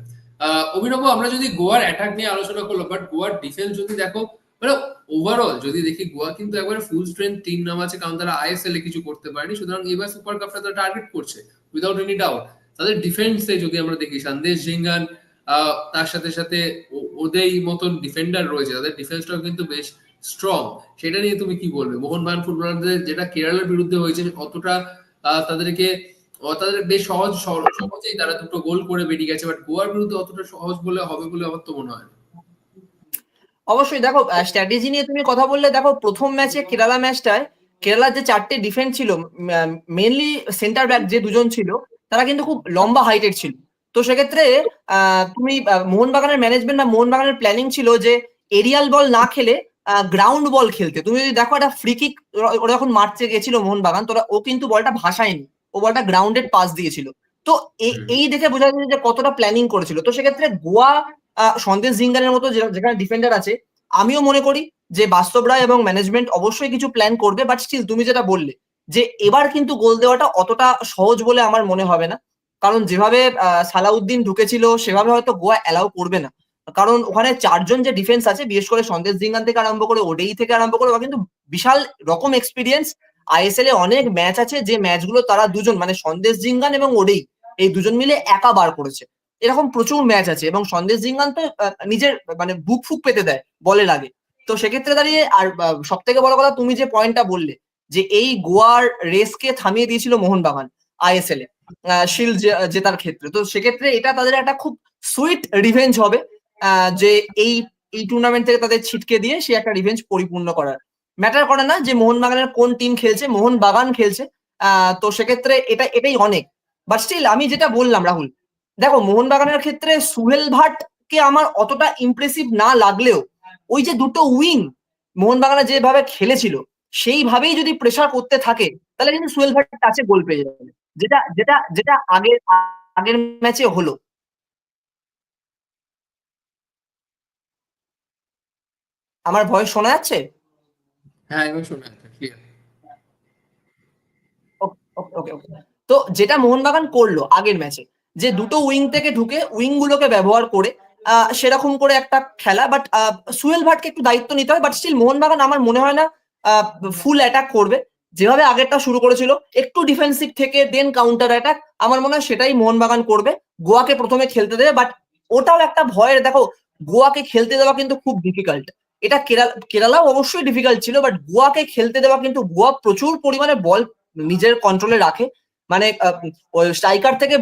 Abhinav, আমরা যদি গোয়ার অ্যাটাক নিয়ে আলোচনা করল বাট গোয়ার ডিফেন্স যদি দেখো মানে ওভারঅল যদি দেখি, গোয়া কিন্তু একবারে ফুল স্ট্রেংথ টিম নাম আছে, কারণ তারা আইএসএল এ কিছু করতে পারেনি, সুতরাং এবার সুপার কাপটা তারা টার্গেট করছে উইদাউট এনি ডাউট তাদের ডিফেন্সে যদি আমরা দেখি, সন্দেশ জিঙ্গান তার সাথে সাথে ওদের মতন ডিফেন্ডার রয়েছে, তাদের ডিফেন্সটাও কিন্তু বেশ স্ট্রং সেটা নিয়ে তুমি কি বলবে? মোহনবাগান ফুটবলারদের যেটা কেরালার বিরুদ্ধে হয়েছে, অতটা তাদেরকে তাদের বেশ সহজ সহজেই তারা দুটো গোল করে বেরিয়ে গেছে বাট গোয়ার বিরুদ্ধে অতটা সহজ বলে হবে বলে আমার তো মনে হয়। অবশ্যই, দেখো স্ট্র্যাটেজি নিয়ে তুমি কথা বললে, দেখো, প্রথম ম্যাচে কেরালা ম্যাচটায় কেরালার যে চারটে ডিফেন্স ছিল মেনলি সেন্টার ব্যাক যে দুজন ছিল, তারা কিন্তু খুব লম্বা হাইটের ছিল। তো সেক্ষেত্রে তুমি মোহনবাগানের ম্যানেজমেন্ট বা মোহনবাগানের প্ল্যানিং ছিল যে এরিয়াল বল না খেলে গ্রাউন্ড বল খেলতে। তুমি যদি দেখো একটা ফ্রি কিক ওরা যখন মারতে গেছিল মোহনবাগান তোরা ও কিন্তু বলটা ভাসায়নি। ও বলটা গ্রাউন্ডেড পাস দিয়েছিল। তো এই দেখে বোঝা যাচ্ছে যে কতটা প্ল্যানিং করেছিল। তো সেক্ষেত্রে গোয়া সন্দেশ জিঙ্গানের মতো যেখানে ডিফেন্ডার আছে আমিও মনে করি যে বাস্তব রায় এবং ম্যানেজমেন্ট অবশ্যই কিছু প্ল্যান করবে বাট স্টিল তুমি যেটা বললে যে এবার কিন্তু গোল দেওয়াটা অতটা সহজ বলে আমার মনে হবে না। কারণ যেভাবে সালাউদ্দিন ঢুকেছিল সেভাবে হয়তো গোয়া অ্যালাউ করবে না। কারণ ওখানে চারজন যে ডিফেন্স আছে বিশেষ করে সন্দেশ জিঙ্গান থেকে আরম্ভ করে ওডেই থেকে আরম্ভ করে ওরা কিন্তু বিশাল রকম এক্সপিরিয়েন্স আইএসএল এ অনেক ম্যাচ আছে যে ম্যাচগুলো তারা দুজন মানে সন্দেশ জিঙ্গান এবং ওডেই, এই দুজন মিলে একা বার করেছে। এরকম প্রচুর ম্যাচ আছে এবং সন্দেশ জিঙ্গান তো নিজের মানে বুক ফুক পেতে দেয়, বলের আগে। তো সেক্ষেত্রে দাঁড়িয়ে আর সব থেকে বড় কথা তুমি যে পয়েন্টটা বললে, যে এই গোয়ার রেসকে থামিয়ে দিয়েছিল মোহনবাগান আইএসএল এ শিল্ড জেতার ক্ষেত্রে। তো সেক্ষেত্রে এটা তাদের একটা খুব সুইট রিভেঞ্জ হবে যে এই এই টুর্নামেন্ট থেকে তাদের ছিটকে দিয়ে সে একটা রিভেঞ্জ পরিপূর্ণ করার। ম্যাটার করে না যে মোহনবাগানের কোন টিম খেলছে মোহনবাগান খেলছে আহ, তো সেক্ষেত্রে এটা এটাই অনেক। বাট স্টিল আমি যেটা বললাম রাহুল দেখো মোহনবাগানের ক্ষেত্রে সুহেল ভাটকে আমার অতটা ইমপ্রেসিভ না লাগলেও ওই যে দুটো উইং মোহনবাগানে যেভাবে খেলেছিল সেইভাবেই যদি প্রেসার করতে থাকে তাহলে কিন্তু সুহেল ভাট কাছে গোল পেয়ে যাবে। যেটা যেটা যেটা আগের আগের ম্যাচে হলো। আমার ভয়েস শোনা যাচ্ছে? হ্যাঁ তো যেটা মোহনবাগান করল আগের ম্যাচে যে দুটো উইং থেকে ঢুকে উইং গুলোকে ব্যবহার করে সেরকম করে একটা খেলা বাট সুয়েল ভাটকে একটু দায়িত্ব নিতে হয় বাট স্টিল মোহনবাগান আমার মনে হয় না ফুল অ্যাটাক করবে। যেভাবে আগেরটা শুরু করেছিল, একটু ডিফেন্সিভ থেকে দেন কাউন্টার অ্যাটাক আমার মনে হয় সেটাই মোহনবাগান করবে। গোয়াকে প্রথমে খেলতে দেবে বাট ওটাও একটা ভয়ের, দেখো, গোয়াকে খেলতে দেওয়া কিন্তু খুব ডিফিকাল্ট এটা কেরালা, কেরালাও অবশ্যই ডিফিকাল্ট ছিল বাট গোয়াকে খেলতে দেওয়া কিন্তু গোয়া প্রচুর পরিমাণে বল নিজের কন্ট্রোলে রাখে। মানে স্ট্রাইকার থেকে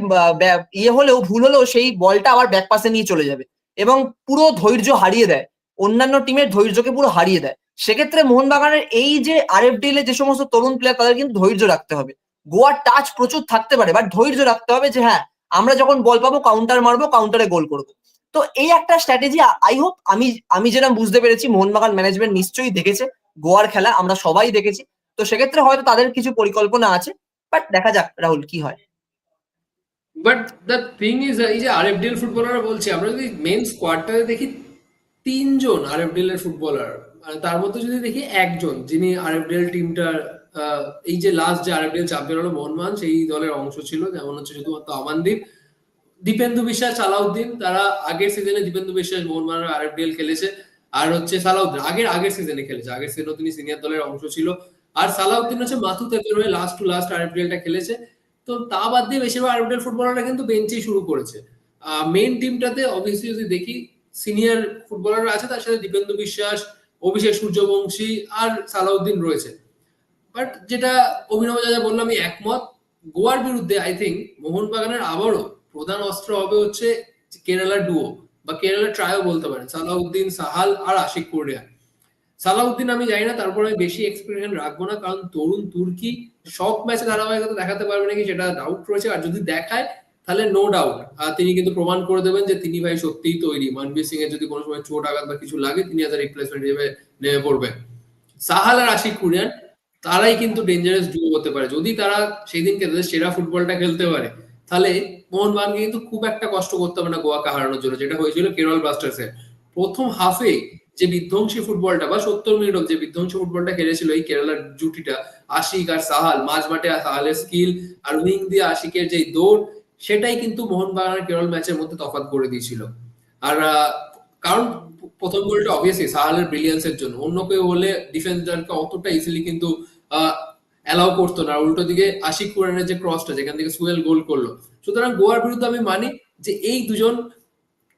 ইয়ে হলেও, ভুল হলেও সেই বলটা আবার ব্যাক পাসে নিয়ে চলে যাবে। এবং পুরো ধৈর্য হারিয়ে দেয়। অন্যান্য টিমের ধৈর্যকে পুরো হারিয়ে দেয়। সেক্ষেত্রে মোহনবাগানের এই যে আরএফডিএল এর যে সমস্ত তরুণ প্লেয়ার তাদের কিন্তু ধৈর্য রাখতে হবে। গোয়ার টাচ প্রচুর থাকতে পারে বাট ধৈর্য রাখতে হবে যে হ্যাঁ আমরা যখন বল পাবো কাউন্টার মারবো কাউন্টারে গোল করব। তো এই একটা স্ট্র্যাটেজি আই হোপ আমি আমি যেটা বুঝতে পেরেছি, মোহনবাগান ম্যানেজমেন্ট নিশ্চয়ই দেখেছে, গোয়ার খেলা আমরা সবাই দেখেছি, তো সেক্ষেত্রে হয়তো তাদের কিছু পরিকল্পনা আছে বাট দেখা যাক রাহুল কি হয়। বাট দ্য থিং ইজ এই যে আরএফডিএল ফুটবলাররা বলছি, আমরা যদি মেন স্কোয়াডটাতে দেখি তিনজন আরএফডিএল এর ফুটবলার তার মধ্যে যদি দেখি একজন, যিনি আরএফডিএল টিমটার এই যে লাস্ট যে আরএফডিএল চ্যাম্পিয়ন হলো মোহনবাগান, সেই দলের অংশ ছিল, যেমন হচ্ছে শুধুমাত্র আমানদীপ দীপেন্দু বিশ্বাস, সালাউদ্দিন, তারা আগের সিজনে দীপেন্দু বিশ্বাস মোহনবাগান আরএফডিএল খেলেছে। আর হচ্ছে সালাউদ্দিন, আগের আগের সিজনে খেলেছে। আগের সিজনে তিনি সিনিয়র দলের অংশ ছিল। আর সালাউদ্দিন হচ্ছে মাথু তেপের হয়ে লাস্ট টু লাস্ট আরএফডিএলটা খেলেছে। তো তা বাদ দিয়ে বেশিরভাগ আরবিটাল ফুটবলাররা কিন্তু বেঞ্চেই শুরু করেছে। মেইন টিমটাতে অবভিয়াসলি যদি দেখি সিনিয়র ফুটবলাররা আছে, তার সাথে দীপেন্দু বিশ্বাস, অভিষেক সূর্যবংশী আর সালাউদ্দিন রয়েছে। বাট যেটা অভিনব যা বললাম, আমি একমত। গোয়ার বিরুদ্ধে আই থিঙ্ক মোহনবাগানের আবারও প্রধান অস্ত্র হবে হচ্ছে কেরালা ডুও বা কেরালা ট্রায়ও বলতে পারেন, সালাউদ্দিন, সাহাল আর আশিক কোরিয়া সালাউদ্দিন আমি জানি না, তারপরে আমি বেশি এক্সপেরিয়েন্স রাখব না, কারণ তরুণ তুর্কি সব ম্যাচে ধারাবাহিকতা দেখাতে পারবে নাকি সেটা ডাউট রয়েছে, আর যদি দেখায়, তাহলে নো ডাউট আর তিনি কিন্তু প্রমাণ করে দেবেন যে তিনি ভাই সত্যিই তৈরি। মানবীর সিং এর যদি কোনো সময় চোট আঘাত বা কিছু লাগে, তিনি এজ রিপ্লেসমেন্ট হিসেবে নেমে পড়বে। সাহাল আর আশিক কুরিয়ান তারাই কিন্তু ডেঞ্জারাস ডুও হতে পারে। যদি তারা সেই দিনকে তাদের সেরা ফুটবলটা খেলতে পারে তাহলে মোহনবাগানকে কিন্তু খুব একটা কষ্ট করতে হবে না গোয়াকে হারানোর জন্য, যেটা হয়েছিল কেরল ব্লাস্টার্সের প্রথম হাফে যে বিধ্বংসী ফুটবলটা, বা সত্তর মিনিট যে বিধ্বংসী ফুটবলটা খেলেছিল এই কেরালার জুটিটা, আশিক আর সাহাল, মাঝ মাঠে সাহালের স্কিল আর উইং দিয়ে আশিকের যে দৌড়, সেটাই কিন্তু মোহনবাগান কেরল ম্যাচের মধ্যে তফাত করে দিয়েছিল। আর কারণ প্রথম গোলটা অবভিয়াসলি সাহালের ব্রিলিয়ান্সের জন্য। অন্য কেউ হলে ডিফেন্ডারকে অতটা ইজিলি কিন্তু অ্যালাউ করতো না। উল্টো দিকে আশিক কুরানের যে ক্রসটা যেখান থেকে সুয়েল গোল করল। সুতরাং গোয়ার বিরুদ্ধে আমি মানি যে এই দুজন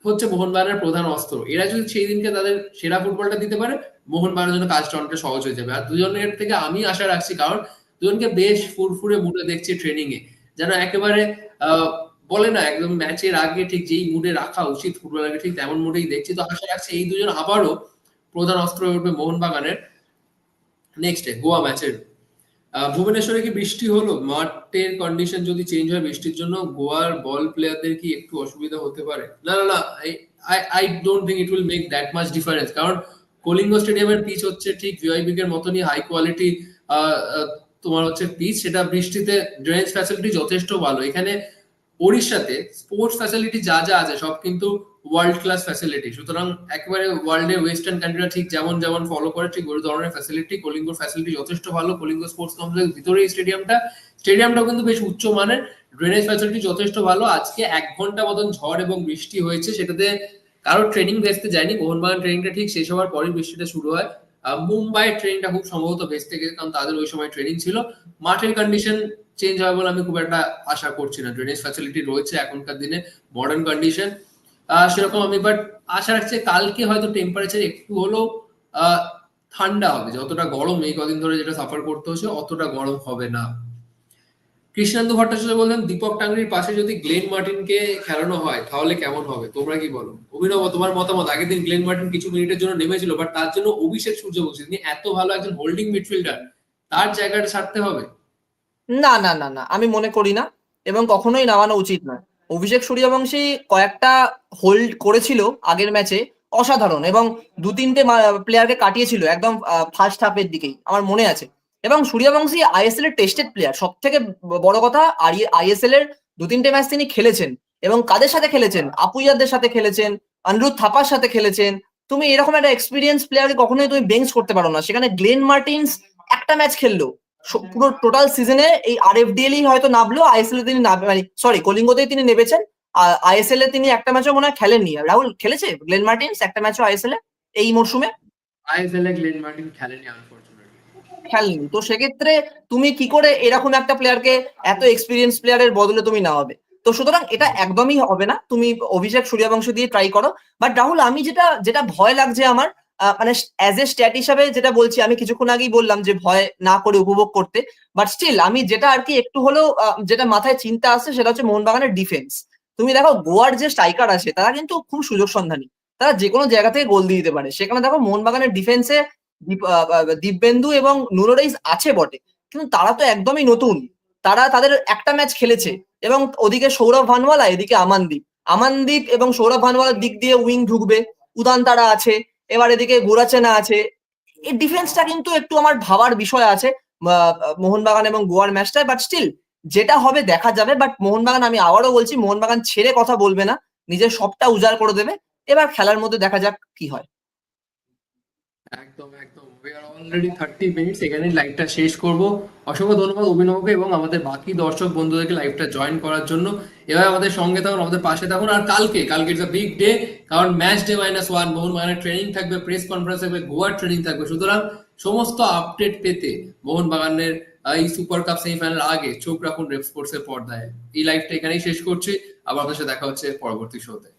হচ্ছে মোহনবাগানের প্রধান অস্ত্র। এরা যদি সেই দিনকে তাদের সেরা ফুটবলটা দিতে পারে মোহনবাগানের জন্য কাজটা অনেকটা সহজ হয়ে যাবে। আর দুজনের থেকে আমি আশা রাখছি, কারণ দুজনকে বেশ ফুরফুরে মুডে দেখছি ট্রেনিং এ। যেন একেবারে বলে না, একদম ম্যাচের আগে ঠিক যেই মুডে রাখা উচিত ফুটবলারকে ঠিক তেমন মুডেই দেখছি। তো আশা রাখছি এই দুজন আবারও প্রধান অস্ত্র হয়ে উঠবে মোহনবাগানের নেক্সট গোয়া ম্যাচের ভুবনেশ্বরে কি বৃষ্টি হলো? মাঠের কন্ডিশন যদি চেঞ্জ হয় বৃষ্টির জন্য, গোয়ার বল প্লেয়ারদের কি একটু অসুবিধা হতে পারে? না না না I I don't think it will make that much difference কারণ কলিঙ্গ স্টেডিয়ামের পিচ হচ্ছে ঠিক ভিআইবি এর মতনই হাই কোয়ালিটি তোমার হচ্ছে পিচ সেটা বৃষ্টিতে ড্রেনেজ ফ্যাসিলিটি যথেষ্ট ভালো। এখানে ওড়িশাতে স্পোর্টস ফ্যাসিলিটি যা যা আছে, সব কিন্তু ওয়ার্ল্ড ক্লাস ফ্যাসিলিটি সুতরাং একেবারে ওয়ার্ল্ডে ওয়েস্টার্ন কান্ট্রিরা ঠিক যেমন যেমন ফলো করে ঠিক ওই ধরনের ফ্যাসিলিটি কলিঙ্গ ফ্যাসিলিটি যথেষ্ট ভালো কলিঙ্গ স্পোর্টস কমপ্লেক্স ভিতরে স্টেডিয়ামটা স্টেডিয়ামটাও কিন্তু বেশ উচ্চ মানের ড্রেনেজ ফ্যাসিলিটি যথেষ্ট ভালো। আজকে এক ঘণ্টা মতন ঝড় এবং বৃষ্টি হয়েছে সেটাতে কারোর ট্রেনিং ভেস্তে যায়নি। মোহনবাগান ট্রেনিংটা ঠিক শেষ হওয়ার পরেই বৃষ্টিটা শুরু হয়। আহ, মুম্বাইয়ের ট্রেনিংটা খুব সম্ভবত ভেস্তে গেছে কারণ তাদের ওই সময় ট্রেনিং ছিল। মাঠের কন্ডিশন চেঞ্জ হবে বলে আমি খুব একটা আশা করছি না। ড্রেনেজ ফ্যাসিলিটি রয়েছে এখনকার দিনে মডার্ন কন্ডিশন সেরকম আমি বাট আশা রাখছি কালকে হয়তো টেম্পারেচার একটু হলেও ঠান্ডা হবে। যতটা গরম এই কদিন ধরে যেটা সাফার করতে হচ্ছে, অতটা গরম হবে না। কৃষ্ণান্দু ভট্টাচার্য বললেন, দীপক টাঙ্গরির পাশে যদি গ্লেন মার্টিনকে খেলানো হয়, তাহলে কেমন হবে? তোমরা কি বলো? অভিনব, তোমার মতামত? আগের দিন গ্লেন মার্টিন কিছু মিনিটের জন্য নেমেছিল বাট তার জন্য অভিষেক সূর্যবংশী, তিনি এত ভালো একজন হোল্ডিং মিডফিল্ডার তার জায়গাটা ছাড়তে হবে? না না না না, আমি মনে করি না, এবং কখনোই নামানো উচিত নয়। অভিষেক সূর্যবংশী কয়েকটা হোল্ড করেছিল আগের ম্যাচে অসাধারণ এবং দু তিনটে প্লেয়ারকে কাটিয়েছিল একদম ফার্স্ট হাফের দিকেই, আমার মনে আছে। এবং সূর্যবংশী আইএসএল এর টেস্টেড প্লেয়ার সব থেকে বড় কথা আইএসএল এর দু তিনটে ম্যাচ তিনি খেলেছেন এবং কাদের সাথে খেলেছেন? আপুইয়াদের সাথে খেলেছেন অনিরুদ্ধ থাপার সাথে খেলেছেন। তুমি এরকম একটা এক্সপিরিয়েন্স প্লেয়ারকে কখনোই তুমি বেঞ্চ করতে পারো না। সেখানে গ্লেন মার্টিন্স একটা ম্যাচ খেললো। পুরো টোটাল সিজনে এই আর এফ হয়তো নামলো আইএসএল এ তিনি নাম- মানে সরি কলিঙ্গতেই তিনি নেমেছেন। আইএসএল এ তিনি একটা ম্যাচও মনে হয় খেলেননি। রাহুল খেলেছে? গ্লেন মার্টিন্স একটা ম্যাচও আইএসএল এ এই মরশুমে আইএসএল এ গ্লেন মার্টিন খেলেনি আনফরচুনেটলি খেলেনি তো সেক্ষেত্রে তুমি কি করে এরকম একটা প্লেয়ারকে এত এক্সপিরিয়েন্স প্লেয়ারের বদলে তুমি নামাবে? তো সুতরাং এটা একদমই হবে না। তুমি অভিষেক সূর্যবংশ দিয়ে ট্রাই করো। বাট রাহুল আমি যেটা যেটা ভয় লাগছে আমার মানে অ্যাজ এ স্ট্যাট হিসাবে যেটা বলছি, আমি কিছুক্ষণ আগেই বললাম যে ভয় না করে উপভোগ করতে। বাট স্টিল আমি যেটা আর কি একটু হলেও যেটা মাথায় চিন্তা আসছে সেটা হচ্ছে মোহনবাগানের ডিফেন্স তুমি দেখো, গোয়ার যে স্ট্রাইকার আছে, তারা কিন্তু খুব সুযোগ সন্ধানী। তারা যে কোনো জায়গা থেকে গোল দিয়ে দিতে পারে। সেখানে দেখো, মোহনবাগানের ডিফেন্সে দিব্যেন্দু এবং নুরোরাইজ আছে বটে। কিন্তু তারা তো একদমই নতুন। তারা তাদের একটা ম্যাচ খেলেছে এবং ওদিকে সৌরভ ভানওয়ালা, এদিকে আমানদীপ। আমানদীপ এবং সৌরভ ভানওয়ালার দিক দিয়ে উইং ঢুকবে। উদান তারা আছে। এবার এদিকে গোরাচেনা আছে। এই ডিফেন্সটা কিন্তু একটু আমার ভাবার বিষয় আছে মোহনবাগান এবং গোয়ার ম্যাচটায় বাট স্টিল যেটা হবে দেখা যাবে বাট মোহনবাগান আমি আবারও বলছি, মোহনবাগান ছেড়ে কথা বলবে না, নিজের সবটা উজাড় করে দেবে, এবার খেলার মধ্যে দেখা যাক কি হয়। একদম। অলরেডি থার্টি মিনিটস এখানে লাইভটা শেষ করব। অসংখ্য ধন্যবাদ অভিনবকে এবং আমাদের বাকি দর্শক বন্ধুদেরকে লাইভটা জয়েন করার জন্য। এবার আমাদের সঙ্গে থাকুন, আমাদের পাশে থাকুন, আর কালকে কালকে ইটস বিগ ডে কারণ ম্যাচ ডে মাইনাস ওয়ান মোহনবাগানের ট্রেনিং থাকবে প্রেস কনফারেন্স থাকবে, গোয়ার ট্রেনিং থাকবে। সুতরাং সমস্ত আপডেট পেতে মোহনবাগানের এই সুপার কাপ সেমিফাইনাল আগে চোখ রাখুন রেপ স্পোর্টস এর পর্দায়। এই লাইভটা এখানেই শেষ করছি। আবার আপনার সাথে দেখা হচ্ছে পরবর্তী শোতে